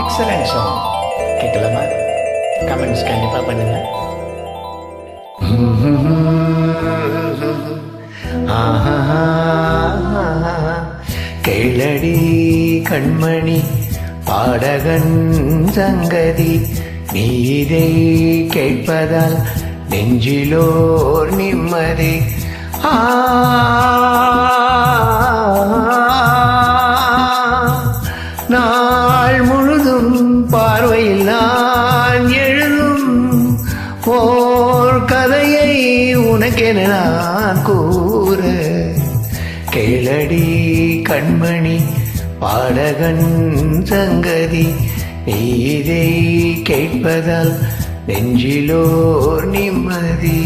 Excellent song கேட்கலாமா comments கண்டிப்பாக பண்ணுங்க கேளடி கண்மணி பாடகன் சங்கதி நீதை கேட்பதால் நெஞ்சிலோர் நிம்மதி. ஆ என நான் கூற கேளடி கண்மணி பாடகன் சங்கதி நீதை கேட்பதால் நெஞ்சிலோர் நிம்மதி.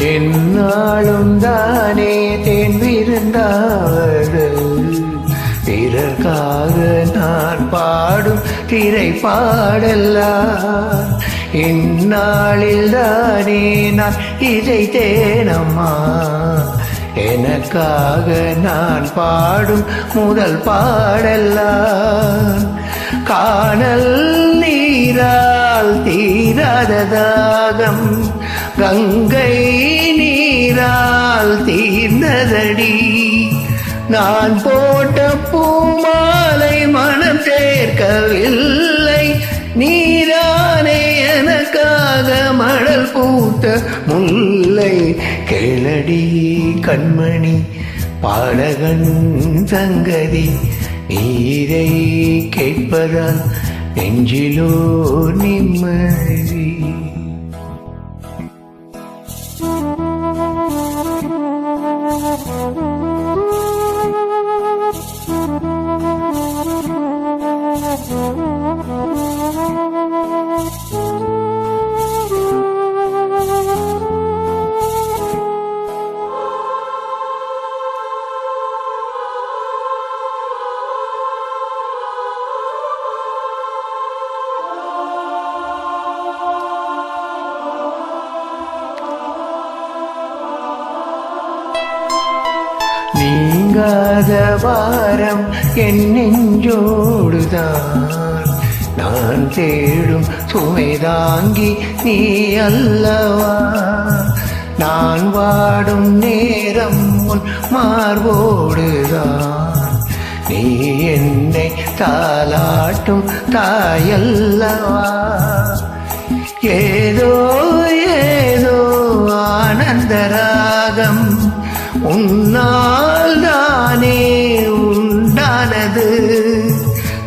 என்னாலும் தானே தேன்விருந்தாவது விருந்தாவர்கள் பிறர்க்காக நான் பாடும் திரை பாடல்லா இந்நாளில் தானே நான் இதை தேனம்மா. எனக்காக நான் பாடும் முதல் பாடலாம் காணல் நீரால் தீராததாகம் தாகம். கங்கை நீரால் தீர்ந்ததடி. நான் போட்ட பூமாலை மனம் சேர்க்கவில்லை. நீரானே எனக்காக மணல் பூத்த முல்லை. கேளடி கண்மணி பாடகன் சங்கதி நீரை கேட்பதால் நெஞ்சிலோ நிம்மதி. நீங்காத வாரம் என் நெஞ்சோடுதான். நான் தேடும் சுமை தாங்கி நீ அல்லவா? நான் வாடும் நேரம் உன் மார்போடுதான். நீ என்னை தாலாட்டும் தாயல்லவா?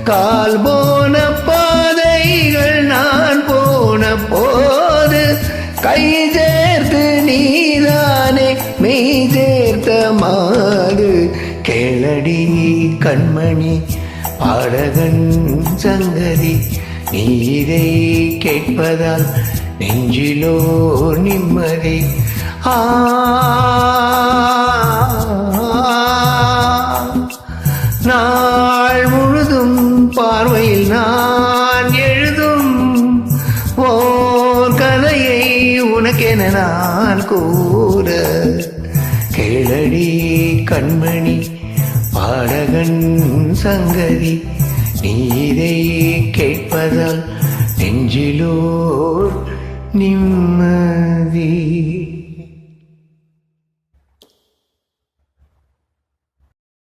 கால் போன பாதைகள் நான் போன போது கை சேர்த்து நீதானே மெய் சேர்த்த மாது. கேளடி கண்மணி பாடகன் சங்கதி நீரை கேட்பதால் நெஞ்சிலோ நிம்மதி. ஆ உனக்கென நான் கூற கேளடி கண்மணி பாடகன் சங்கதி நீரை கேட்பதால் நெஞ்சிலோ நிம்மதி.